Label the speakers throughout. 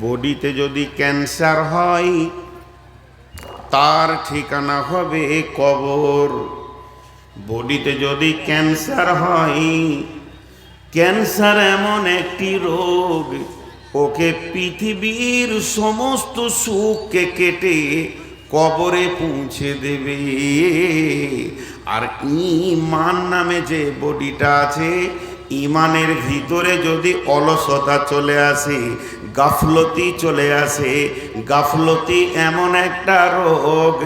Speaker 1: বডিতে যদি ক্যান্সার হয়, তার ঠিকানা হবে কবর। বডিতে যদি ক্যান্সার হয়, ক্যান্সার এমন একটি রোগ, ওকে পৃথিবীর সমস্ত সুখকে কেটে কবরে পৌঁছে দেবে। আর ইমান নামে যে বডিটা আছে ইমানের ভিতরে যদি অলসতা চলে আসে, গাফলতি চলে আসে, গাফলতি এমন একটা রোগ,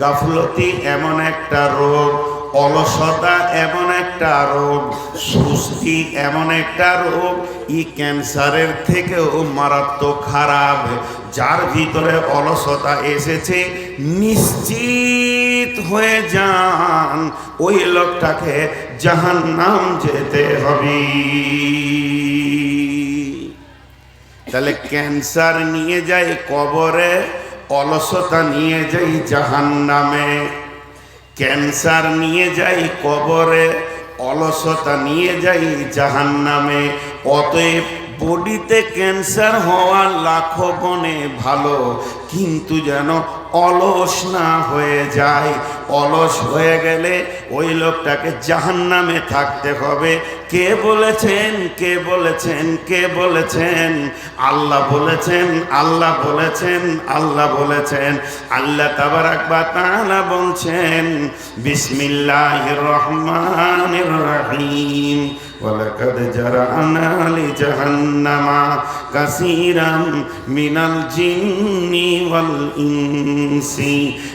Speaker 1: গাফলতি এমন একটা রোগ, অলসতা এমন একটা রোগ, সুস্থি এমন একটা রোগ, ই ক্যান্সারের থেকেও মারাত্মক খারাপ, যার ভিতরে অলসতা এসেছে, নিশ্চিত হয়ে যান, ওই লোকটাকে জাহান নাম যেতে হবে। তাহলে ক্যান্সার নিয়ে যাই কবরে, অলসতা নিয়ে যাই জাহান নামে ক্যান্সার নিয়ে যাই কবরে, অলসতা নিয়ে যাই জাহান নামে অতএব বডিতে ক্যান্সার হওয়া লাখো বনে ভালো কিন্তু যেন অলস না হয়ে যায় অলস হয়ে গেলে ওই লোকটাকে জাহান নামে থাকতে হবে কে বলেছেন কে বলেছেন কে বলেছেন আল্লাহ বলেছেন আল্লাহ বলেছেন আল্লাহ বলেছেন আল্লাহ তাবারাক বা তাআলা বলছেন বিসমিল্লাহির রহমানির রহিম ولقد جرأنا لجهنم كثيرا من الجن والإنس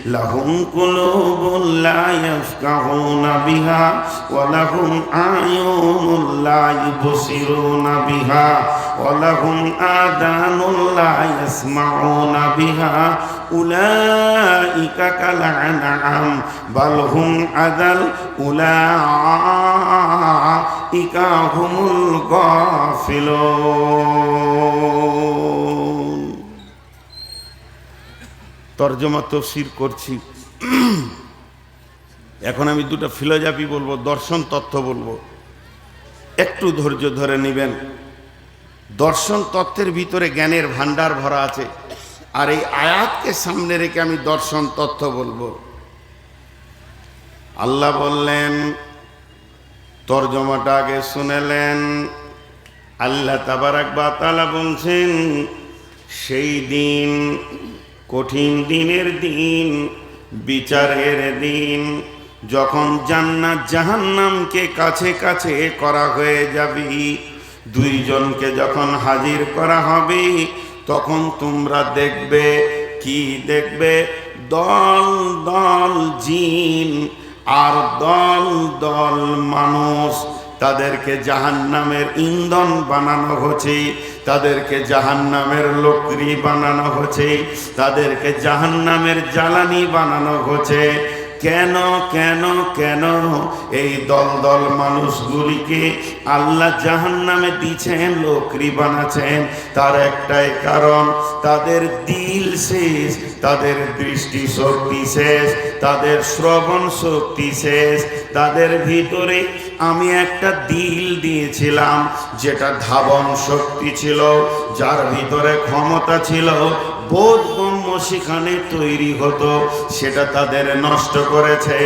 Speaker 1: لهم قلوب لا يفقهون بها ولهم أعين لا يبصرون بها ولهم آذان لا يسمعون بها أولئك كالأنعام بل هم أذل أولئك هم الغافلون তর্জমা তফসির করছি। এখন আমি দুটো ফিলোজাফি বলব, দর্শন তত্ত্ব বলব। একটু ধৈর্য ধরে নেবেন। দর্শন তত্ত্বের ভিতরে জ্ঞানের ভান্ডার ভরা আছে। আর এই আয়াতকে সামনে রেখে আমি দর্শন তত্ত্ব বলব। আল্লাহ বললেন, তর্জমাটা আগে শুনেলেন। আল্লাহ তাবারাক বা তালা বলছেন, সেই দিন কঠিন দিনের দিন, বিচারের দিন, যখন জান্নাত জাহান্নামকে কাছে কাছে করা হয়ে যাবে, দুইজনকে যখন হাজির করা হবে, তখন তোমরা দেখবে, কি দেখবে? দল দল জিন আর দল দল মানুষ তাদেরকে জাহান্নামের ইন্ধন বানানো হচ্ছে। তাদেরকে জাহান্নামের লোকরি বানানো হচ্ছে, তাদেরকে জাহান্নামের জ্বালানি বানানো হচ্ছে। কেন কেন কেন এই দল দল মানুষগুলিকে আল্লাহ জাহান নামে দিচ্ছেন, লোকরি বানাচ্ছেন? তার একটাই কারণ, তাদের দিল শেষ, তাদের দৃষ্টি শক্তি শেষ, তাদের শ্রবণ শক্তি শেষ, তাদের ভিতরে আমি একটা দিল দিয়েছিলাম যেটা ধাবন শক্তি ছিল যার ভিতরে ক্ষমতা ছিল বোধগম্য সেখানে তৈরি হতো। সেটা তাদের নষ্ট করেছে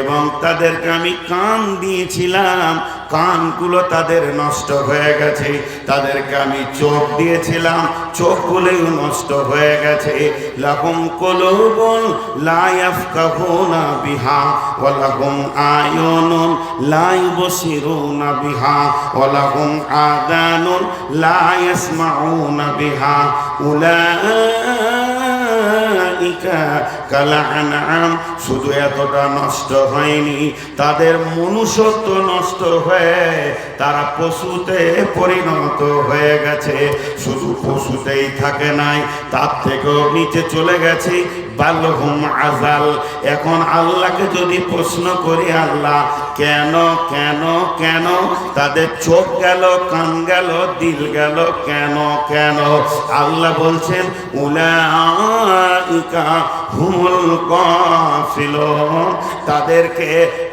Speaker 1: এবং তাদেরকে আমি কান দিয়েছিলাম। কানগুলো তাদের নষ্ট হয়ে গেছে। তাদেরকে আমি চোখ দিয়েছিলাম। চোখগুলোই নষ্ট হয়ে গেছে। লাহুম কলুবুন লা ইয়াফকাহুনা বিহা ওয়া লাহুম আয়ুনুন লা ইউবসিরুনা বিহা ওয়া লাহুম আদানুন ইয়াসমাউনা বিহা। উলাইকা কালাআনআম শুধু এতটা নষ্ট হয়নি, তাদের মনুষ্যত্ব নষ্ট হয়ে তারা পশুতে পরিণত হয়ে গেছে। শুধু পশুতেই থাকে নাই, তার থেকেও নিচে চলে গেছে। বাল্যহুম আজাল এখন আল্লাহকে যদি প্রশ্ন করি, আল্লাহ, কেন কেন কেন? তাদের চোখ গেল, কান গেল, দিল গেল, কেন কেন? আল্লাহ বলছেন উলাইকা হুমুল কাফিলুন তাদেরকে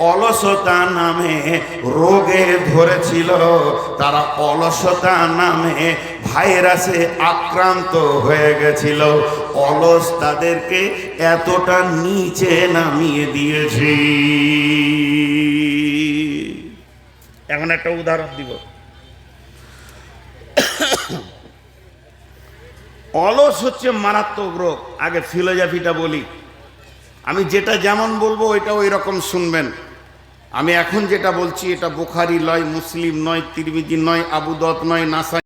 Speaker 1: অলসতা নামে রোগে ধরেছিল। তারা অলসতা নামে ভাইরাসে আক্রান্ত হয়ে গেছিল। অলস তাদেরকে এতটা নিচে নামিয়ে দিয়েছি। এখন একটা উদাহরণ দিব। অলস হচ্ছে মারাত্মক রোগ। আগে ফিলোজফিটা বলি। আমি যেটা যেমন বলব ওইটা ওই রকম শুনবেন। আমি এখন যেটা বলছি, এটা বুখারি নয় মুসলিম নয়, তিরমিজি নয় আবুদত নয় নাসা